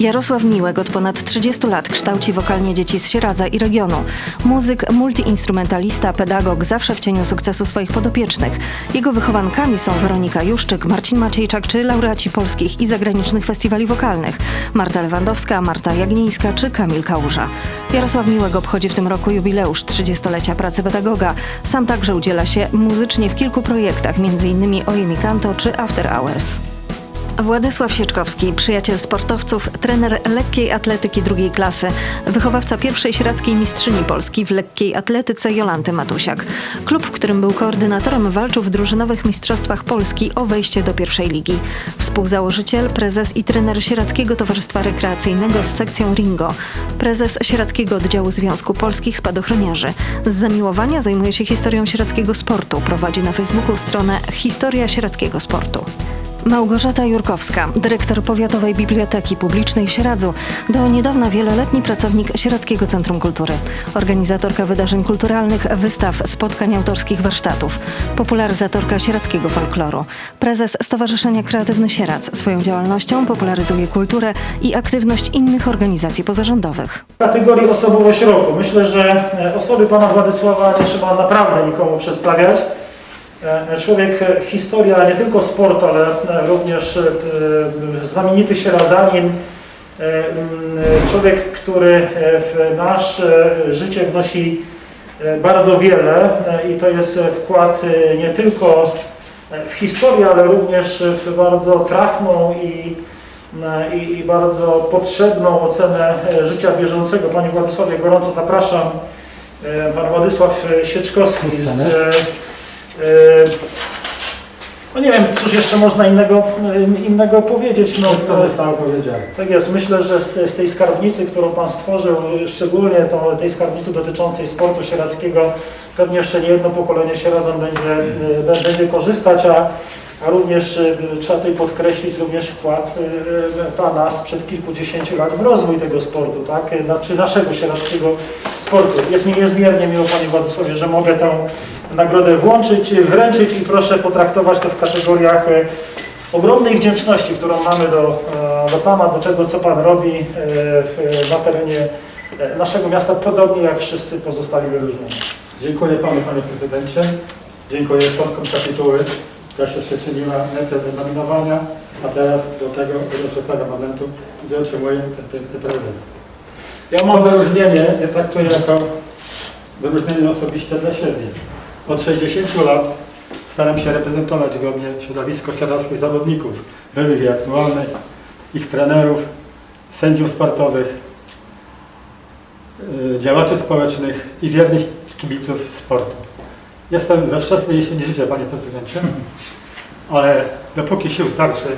Jarosław Miłek od ponad 30 lat kształci wokalnie dzieci z Sieradza i regionu. Muzyk, multiinstrumentalista, pedagog, zawsze w cieniu sukcesu swoich podopiecznych. Jego wychowankami są Weronika Juszczyk, Marcin Maciejczak czy laureaci polskich i zagranicznych festiwali wokalnych. Marta Lewandowska, Marta Jagnińska czy Kamil Kałuża. Jarosław Miłek obchodzi w tym roku jubileusz 30-lecia pracy pedagoga. Sam także udziela się muzycznie w kilku projektach, m.in. Ojemi Kanto czy After Hours. Władysław Sieczkowski, przyjaciel sportowców, trener lekkiej atletyki drugiej klasy, wychowawca pierwszej sieradzkiej mistrzyni Polski w lekkiej atletyce Jolanty Matusiak. Klub, w którym był koordynatorem, walczył w drużynowych mistrzostwach Polski o wejście do pierwszej ligi. Współzałożyciel, prezes i trener Sieradzkiego Towarzystwa Rekreacyjnego z sekcją Ringo. Prezes Sieradzkiego Oddziału Związku Polskich Spadochroniarzy. Z zamiłowania zajmuje się historią sieradzkiego sportu. Prowadzi na Facebooku stronę Historia Sieradzkiego Sportu. Małgorzata Jurkowska, dyrektor Powiatowej Biblioteki Publicznej w Sieradzu, do niedawna wieloletni pracownik Sieradzkiego Centrum Kultury, organizatorka wydarzeń kulturalnych, wystaw, spotkań autorskich, warsztatów, popularyzatorka sieradzkiego folkloru, prezes Stowarzyszenia Kreatywny Sieradz. Swoją działalnością popularyzuje kulturę i aktywność innych organizacji pozarządowych. kategorii osobowość roku. Myślę, że e, osoby pana Władysława nie trzeba naprawdę nikomu przedstawiać. E, Człowiek, e, historia nie tylko sportu, ale e, również znamienity sieradzanin. Człowiek, który w nasze życie wnosi bardzo wiele i to jest wkład nie tylko w historię, ale również w bardzo trafną i i, i bardzo potrzebną ocenę życia bieżącego. Panie Władysławie, gorąco zapraszam. Pan Władysław Sieczkowski z... nie wiem, cóż jeszcze można innego, e, innego powiedzieć. No, Wszystko e, zostało powiedziane. tak jest. Myślę, że z, z tej skarbnicy, którą Pan stworzył, szczególnie to, tej skarbnicy dotyczącej sportu sieradzkiego, pewnie jeszcze nie jedno pokolenie sieradzan będzie, bę- będzie korzystać, a, a również e, trzeba tutaj podkreślić również wkład Pana sprzed kilkudziesięciu lat w rozwój tego sportu, tak? Znaczy naszego sieradzkiego sportu. Jest mi niezmiernie miło, Panie Władysławie, że mogę tę nagrodę włączyć, wręczyć i proszę potraktować to w kategoriach e, ogromnej wdzięczności, którą mamy do, e, do Pana, do tego, co Pan robi e, w, na terenie naszego miasta, podobnie jak wszyscy pozostali wyróżnieni. Dziękuję Panu, Panie Prezydencie. Dziękuję członkom kapituły, która się przyczyniła najpierw do nominowania, a teraz do tego, do tego momentu, gdzie otrzymuję ten piękny. Ja mam wyróżnienie nie traktuję jako wyróżnienie osobiście dla siebie. Od 60 lat staram się reprezentować godnie środowisko sieradzkich zawodników, byłych i aktualnych, ich trenerów, sędziów sportowych, y, działaczy społecznych i wiernych kibiców sportu. Jestem we wczesnej jesieni życia, Panie Prezydencie, ale dopóki sił starczy,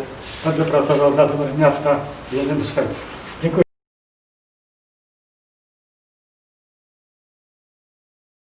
będę pracował dla miasta w jednym z Szwecji.